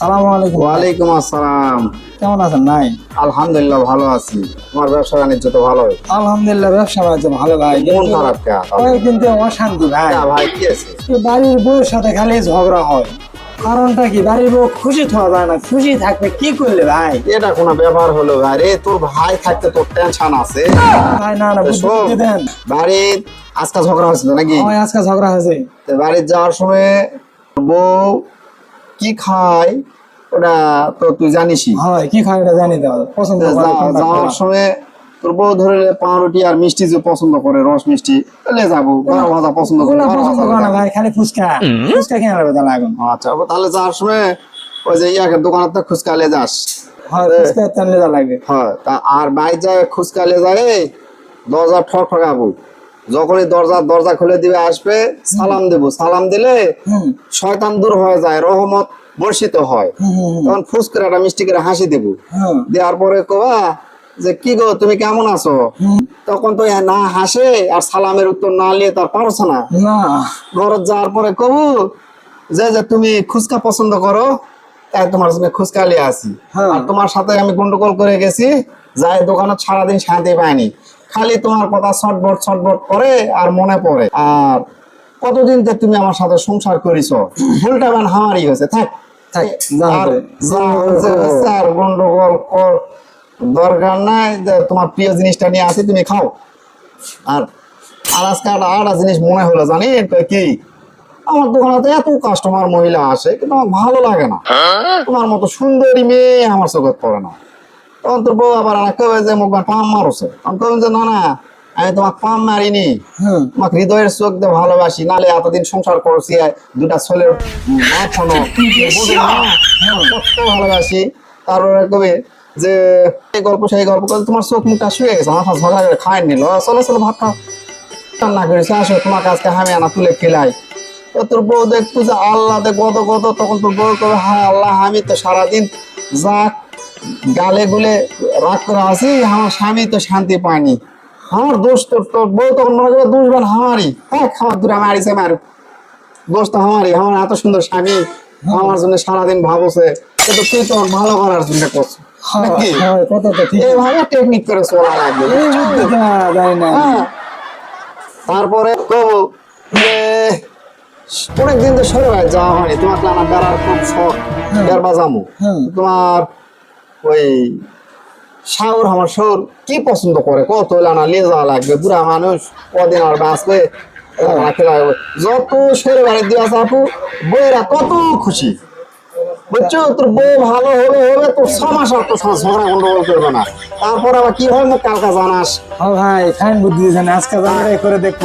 সালাম আলাইকুম। ওয়ালাইকুম আসসালাম। কেমন আছেন নাই আলহামদুলিল্লাহ ভালো আছি। তোমার ব্যবসা বাণিজ্য তো ভালোই আলহামদুলিল্লাহ ব্যবসা বাণিজ্য ভালো ভাই। মন খারাপ কয়েকদিন তো অশান্তি ভাই। ভাই কি আছে? বাড়ির বউয়ের সাথে খালি ঝগড়া হয়। কারণটা কি? বাড়ির বউ খুশি থাকা যায় না খুশি থাকবে কি করলে ভাই? এটা কোনো ব্যাপার হলো ভাই রে তোর ভাই থাকতে তোর টেনশন আছে। ভাই না না শোন, দেন। বাড়ির আজকে ঝগড়া হয়েছিল নাকি? আজকে ঝগড়া হয়েছে। তো বাড়ির যাওয়ার সময় বউ কি খায় ওটা তো তুই জানিসই। হয় কি খায় এটা জানি দাও পছন্দ করে যাওয়ার সময় তোর বউ ধরে পাউরুটি আর মিষ্টি যে পছন্দ করে রস মিষ্টি তাহলে যাব বড় ভাজা পছন্দ করে পছন্দ করে না ভাই খালি ফুচকা। ফুচকা খেয়ে নেবে তাহলে এখন। আচ্ছা তাহলে যাওয়ার সময় ওই যে ইয়াকে দোকানের তো খুচকালে যাস। হয় ফুচকা যা লাগবে হ্যাঁ তা আর বাইর যায় খুচকালে যায় দরজা ঠক ঠকাবো যখনই দরজা দরজা খুলে দিবে আসবে সালাম দেবো। সালাম দিলে শয়তান দূর হয়ে যায় রহমত বর্ষিত হয়। তখন ফুস করে একটা মিষ্টি করে হাসি দেবো। দেওয়ার পরে কবা যে কি গো তুমি কেমন আছো? তখন তো না হাসে আর সালামের উত্তর না নিয়ে তার পারছে না। ঘরত যাওয়ার পরে কবু যে যে তুমি খুচকা পছন্দ করো তাই তোমার জন্য খুচকা লিয়ে আসি। হ্যাঁ। আর তোমার সাথে আমি গন্ডগোল করে গেছি যাই দোকানে সারাদিন শান্তি পাইনি। খালি তোমার কথা ছটবট ছটবট করে আর মনে পড়ে। আর কতদিন থেকে তুমি আমার সাথে সংসার করেছ? ভুলটা বান হামারই হয়েছে। থাক। আর। যা গন্ডগোল কর দরকার নাই যে তোমার প্রিয় জিনিসটা নিয়ে আসি তুমি খাও। আর আর আজকে একটা আরেকটা জিনিস মনে হলো জানি কি? আমার দোকানে এত কাস্টমার মহিলা আসে কিন্তু আমার ভালো লাগে না। তোমার মতো সুন্দরী মেয়ে আমার চোখে পড়ে না। তখন তোর বউ আবার আর কেউ যে মুখ পাম মারছে? আমি কইলাম যে না না আমি তোমাকে পাম মারিনি। হুম তোমাকে হৃদয়ের চোখ দিয়ে ভালোবাসি। নালে এতদিন সংসার করছি দুটা ছেলের মা শোনো বুঝো না? কত ভালোবাসি। তারপরে কবি যে এই গল্প সেই গল্প করে তোমার চোখ মুখটা শুয়ে গেছে মাথা ঝগড়া করে খায় নিল। চলো চলো ভাত খাও। রান্না করেছে আসো তোমার কাছকে আমি আনা তুলে খেলাই তোর বউ দেখতো যে আল্লাহ দেখ গত গত তখন তোর বউ কবে হ্যাঁ আল্লাহ আমি তো সারাদিন যা গালে গুলে রাগ করে আছি আমার স্বামী তো শান্তি পায়নি। আমার দোষ তোর তোর বউ তখন মনে করে দোষ বান আমারই হ্যাঁ খাওয়া দূরে আমার মারিছে মার। দোষ তো আমারই আমার এত সুন্দর স্বামী আমার জন্য সারাদিন ভাবছে। কিন্তু তুই তো ভালো করার জন্য করছ? হয় তো এইভাবে টেকনিক করে চলা লাগবে। হ্যাঁ। তারপরে কব অনেকদিন তো সরে যাওয়া হয়নি। তোমার বেড়ার খুব শখ বেড়বা যামু তোমার ওই শাওর আমার শোর কি পছন্দ করে? কত লানা নিয়ে যাওয়া লাগবে, বুড়া মানুষ। কদিন আর বাঁচবে যত সরে বাড়ি দিয়ে আসা আপু বইরা কত খুশি। বুঝছ? তোর বউ ভালো হবে হবে, তোর ছ মাস আর তোর ঝগড়া গন্ডগোল করবে না। তারপর আবার কি হয়? কালকা জানাস। ভাই ফাইন বুদ্ধি দিয়েছেন। আজকে জানি করে দেখব।